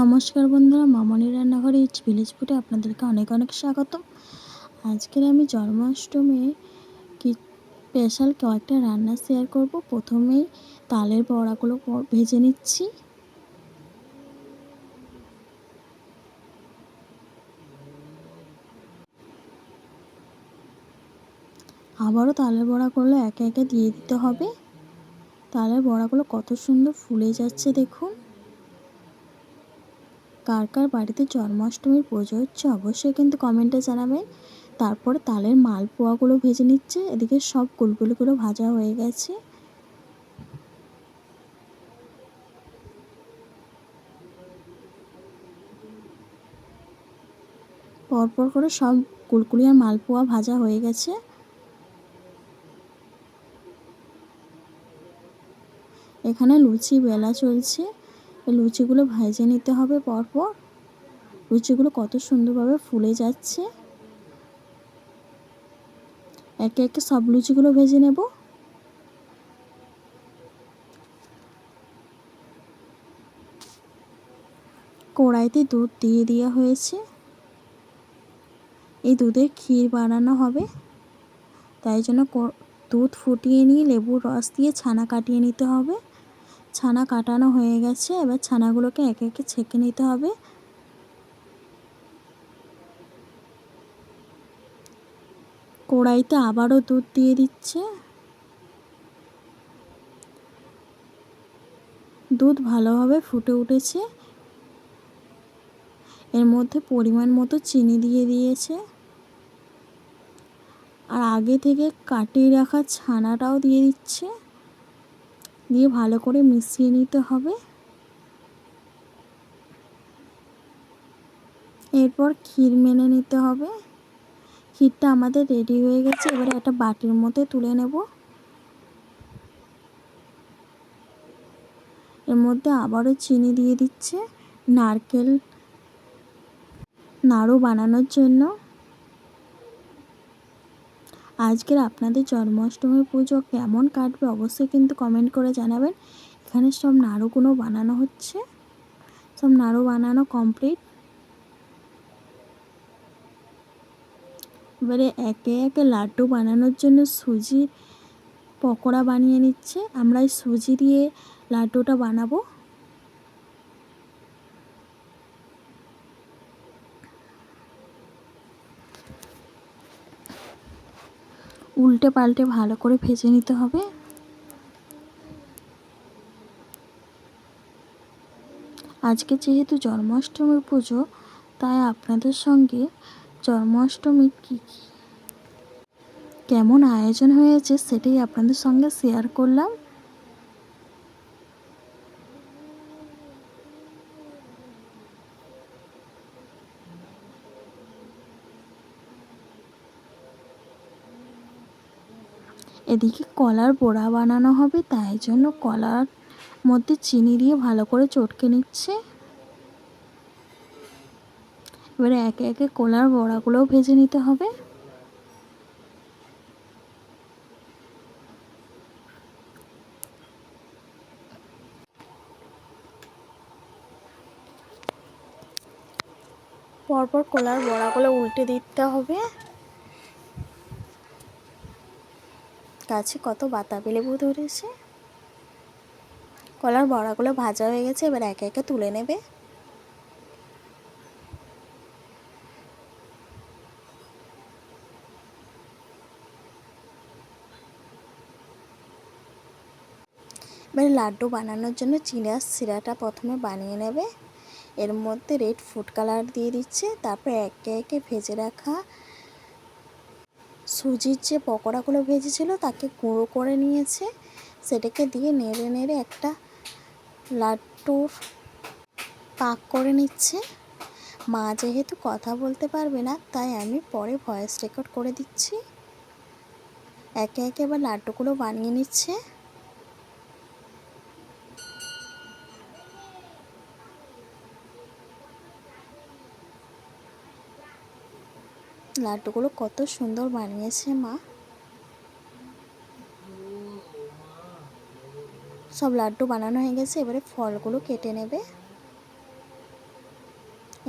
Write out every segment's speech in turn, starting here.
নমস্কার বন্ধুরা, মামনি রান্নাঘরে ইচ ভিলেজ ফুটে আপনাদেরকে অনেক অনেক স্বাগত আজকের আমি জন্মাষ্টমী কি স্পেশাল কয়েকটা রান্না শেয়ার করব। প্রথমেই তালের বড়াগুলো ভেজে নিচ্ছি। আবারও তালের বড়াগুলো একে একে দিয়ে দিতে হবে। তালের বড়াগুলো কত সুন্দর ফুলে যাচ্ছে দেখুন। কার কার বাড়িতে জন্মাষ্টমীর পুজো হচ্ছে অবশ্যই কিন্তু কমেন্টে জানাবেন। তারপরে তালের মালপোয়াগুলো ভেজে নিচ্ছে, এদিকে সব গুলগুলিগুলো ভাজা হয়ে গেছে। পরপর করে সব কুলকুলি আর মালপোয়া ভাজা হয়ে গেছে। এখানে লুচি, বেলা চলছে। লুচিগুলো ভেজে নিতে হবে পরপর। লুচিগুলো কত সুন্দরভাবে ফুলে যাচ্ছে। একে একে সব লুচিগুলো ভেজে নেব। কড়াইতে দুধ দিয়ে দেওয়া হয়েছে। এই দুধের ক্ষীর বানানো হবে। তাই জন্য দুধ ফুটিয়ে নিয়ে লেবুর রস দিয়ে ছানা কাটিয়ে নিতে হবে। ছানা কাটানো হয়ে গেছে। এবার ছানাগুলোকে একে একে ছেঁকে নিতে হবে। কড়াইতে আবারও দুধ দিয়ে দিচ্ছে। দুধ ভালোভাবে ফুটে উঠেছে। এর মধ্যে পরিমাণ মতো চিনি দিয়ে দিয়েছে। আর আগে থেকে কাটিয়ে রাখা ছানাটাও দিয়ে দিচ্ছে। দিয়ে ভালো করে মিশিয়ে নিতে হবে। এরপর ক্ষীর মেনে নিতে হবে। ক্ষীরটা আমাদের রেডি হয়ে গেছে, এবারে একটা বাটির মধ্যে তুলে নেব। এর মধ্যে আবারও চিনি দিয়ে দিচ্ছে, নারকেল নাড়ু বানানোর জন্য। আজকের আপনাদের জন্মাষ্টমীর পুজো কেমন কাটবে অবশ্যই কিন্তু কমেন্ট করে জানাবেন। এখানে সব নাড়ুগুলো বানানো হচ্ছে। সব নাড়ু বানানো কমপ্লিট এবারে একে একে লাড্ডু বানানোর জন্য সুজি পকোড়া বানিয়ে নিচ্ছে। আমরা এই সুজি দিয়ে লাড্ডুটা বানাবো। উল্টে পাল্টে ভালো করে ভেজে নিতে হবে। আজকে যেহেতু জন্মাষ্টমীর পুজো, তাই আপনাদের সঙ্গে জন্মাষ্টমী কী কী, কেমন আয়োজন হয়েছে সেটাই আপনাদের সঙ্গে শেয়ার করলাম। এদিকে কলার বড়া বানানো হবে, তাই জন্য কলার মধ্যে চিনি দিয়ে ভালো করে চটকে নিচ্ছে। এবারে একে একে কলার বড়াগুলোও ভেজে নিতে হবে। পরপর কলার বড়াগুলো উল্টে দিতে হবে। গাছে কত বাতাবি লেবু ধরেছে। কলার বড়াগুলো ভাজা হয়ে গেছে, এবার একে একে তুলে নেবে। এবার লাড্ডু বানানোর জন্য চিনার সিরাটা প্রথমে বানিয়ে নেবে। এর মধ্যে রেড ফুড কালার দিয়ে দিচ্ছে, তারপরে একে একে ভেজে রাখা সুজির যে পকোড়াগুলো ভেজেছিল তাকে গুঁড়ো করে নিয়েছে। সেটাকে দিয়ে নেড়ে নেড়ে একটা লাড্ডুর পাক করে নিচ্ছে। মা যেহেতু কথা বলতে পারবে না, তাই আমি পরে ভয়েস রেকর্ড করে দিচ্ছি। একে একে এবার লাড্ডুগুলো বানিয়ে নিচ্ছে। লাড্ডুগুলো কত সুন্দর বানিয়েছে মা। সব লাড্ডু বানানো হয়ে গেছে, এবারে ফলগুলো কেটে নেবে।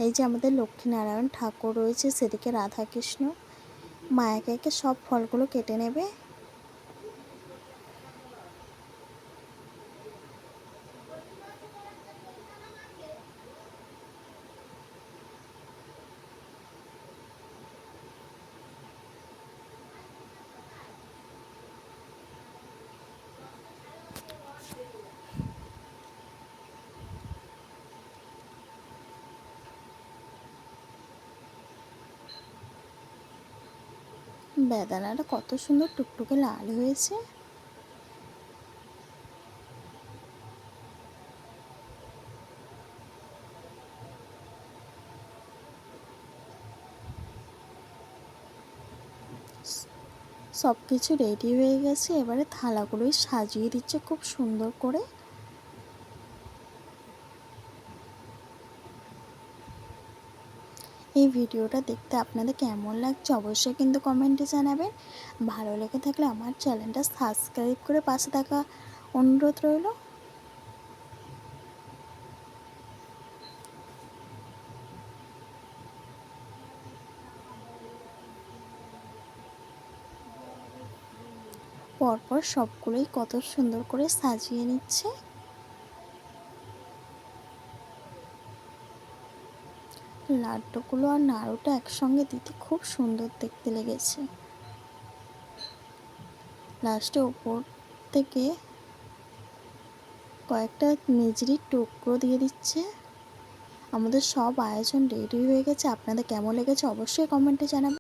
এই যে আমাদের লক্ষ্মীনারায়ণ ঠাকুর রয়েছে, সেদিকে রাধাকৃষ্ণ, মায়াকে সব ফলগুলো কেটে নেবে। বেদানাটা কত সুন্দর টুকটুকে লাল হয়েছে। সব কিছু রেডি হয়ে গেছে, এবারে থালাগুলোই সাজিয়ে দিচ্ছে খুব সুন্দর করে। এই ভিডিওটা দেখতে আপনাদের কেমন লাগছে অবশ্যই কিন্তু কমেন্টে জানাবেন। ভালো লেগে থাকলে আমার চ্যানেলটা সাবস্ক্রাইব করে পাশে থাকা অনুরোধ রইল। পরপর সবগুলোই কত সুন্দর করে সাজিয়ে নিচ্ছে। লাড্ডুগুলো আর নাড়ুটা একসঙ্গে দিতে খুব সুন্দর দেখতে লেগেছে। লাস্টে ওপর থেকে কয়েকটা নিজেরই টুকরো দিয়ে দিচ্ছে। আমাদের সব আয়োজন রেডি হয়ে গেছে। আপনাদের কেমন লেগেছে অবশ্যই কমেন্টে জানাবেন।